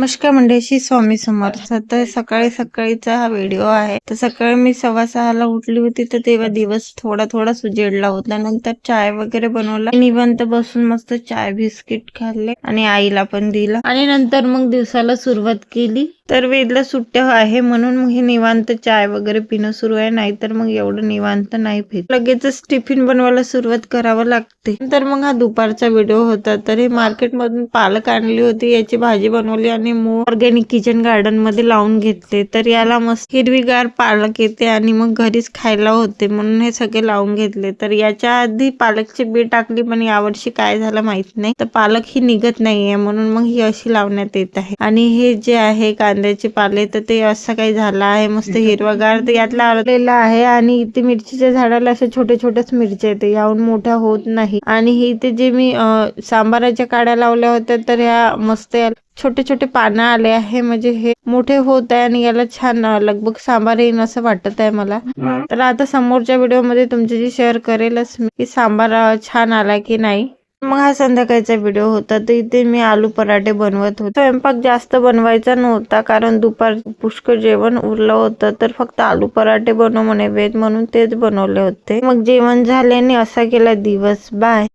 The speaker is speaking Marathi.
नमस्कार मंडळी स्वामी समर्थ. तर सकाळी सकाळीचा हा व्हिडिओ आहे. तर सकाळी मी सव्वा सहाला उठली होती तर तेव्हा दिवस थोडा थोडा सुजेडला होता. नंतर चाय वगैरे बनवला. निवांत बसून मस्त चाय बिस्किट खाल्ले आणि आईला पण दिला. आणि नंतर मग दिवसाला सुरुवात केली. तर वेदला सुट्ट्या आहे म्हणून मग हे निवांत चाय वगैरे पिणं सुरू आहे नाहीतर मग एवढं निवांत नाही पित. लगेचच टिफिन बनवायला सुरुवात करावं लागते. तर मग हा दुपारचा व्हिडिओ होता तर हे मार्केटमधून पालक आणली होती याची भाजी बनवली आणि मूळ ऑर्गॅनिक किचन गार्डनमध्ये लावून घेतले. तर याला मस्त हिरवीगार पालक येते आणि मग घरीच खायला होते म्हणून हे सगळे लावून घेतले. तर याच्या आधी पालकची बी टाकली पण यावर्षी काय झालं माहीत नाही. तर पालक ही निघत नाहीये म्हणून मग ही अशी लावण्यात येत आहे. आणि हे जे आहे कांद्याचे पाले तर ते असं काही झालं आहे. मस्त हिरवागार तर यातला आलेला आहे आणि इथे मिरचीच्या झाडाला अशा छोट्या छोट्याच मिरच्या येते याहून मोठ्या होत नाही. आणि हे इथे जे मी सांबाराच्या काड्या लावल्या होत्या तर ह्या मस्त छोटे छोटे पानं आले आहे. म्हणजे हे मोठे होत आहे आणि याला छान लगभग सांबार येईन असं वाटत आहे मला. तर आता समोरच्या व्हिडिओमध्ये तुमच्याशी शेअर करेलच मी की सांबार छान आला की नाही. मग हा संध्याकाळचा व्हिडिओ होता. तर इथे मी आलू पराठे बनवत होते. स्वयंपाक जास्त बनवायचा नव्हता कारण दुपार पुष्कळ जेवण उरलं होतं. तर फक्त आलू पराठे बनव म्हणे वेद म्हणून तेच बनवले होते. मग जेवण झाल्याने असा केला दिवस. बाय